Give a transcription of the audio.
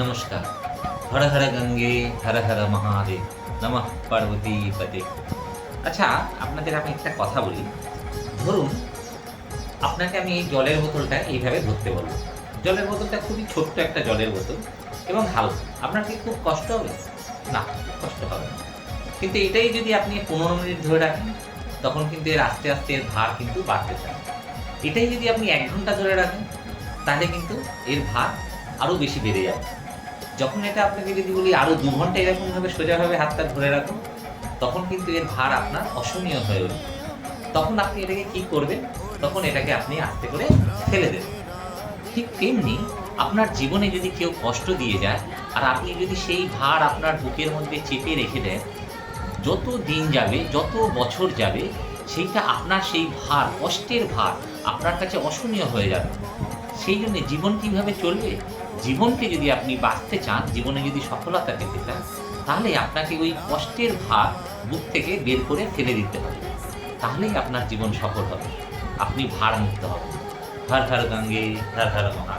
নমস্কার হর হর গঙ্গে হর হর মহাদেব নমঃ পার্বতী পতে আচ্ছা আপনাদের আমি একটা কথা বলি। ধরুন, আপনাকে আমি এই জলের বোতলটা এইভাবে ধরতে বলব জলের বোতলটা খুবই ছোট্ট একটা জলের বোতল এবং হালকা। আপনার কি খুব কষ্ট হবে? না কষ্ট হবে না। কিন্তু এটাই যদি আপনি পনেরো মিনিট ধরে রাখেন, তখন কিন্তু এর আস্তে আস্তে এর ভার কিন্তু বাড়তে থাকে। এটাই যদি আপনি এক ঘণ্টা ধরে রাখেন, তাহলে কিন্তু এর ভার আরও বেশি বেড়ে যাবে। যখন এটা আপনাকে যদি বলি আরও দু ঘণ্টা এরকমভাবে সোজাভাবে হাতটা ধরে রাখুন, তখন কিন্তু এর ভার আপনার অসহনীয় হয়ে উঠবে তখন আপনি এটাকে কি করবেন? তখন এটাকে আপনি আস্তে করে ফেলে দেবেন। ঠিক তেমনি আপনার জীবনে যদি কেউ কষ্ট দিয়ে যায়, আর আপনি যদি সেই ভার আপনার বুকের মধ্যে চেপে রেখে দেন, যত দিন যাবে, যত বছর যাবে, সেইটা আপনার সেই ভার, কষ্টের ভার আপনার কাছে অসহনীয় হয়ে যাবে। সেই জন্য জীবন কীভাবে চলবে? জীবনকে যদি আপনি বাঁচতে চান, জীবনে যদি সফলতা পেতে চান, তাহলে আপনাকে ওই কষ্টের ভার বুক থেকে বের করে ফেলে দিতে হবে। তাহলেই আপনার জীবন সফল হবে। আপনি ভার মুক্ত হবেন। হর হর গঙ্গে, হর হর মহা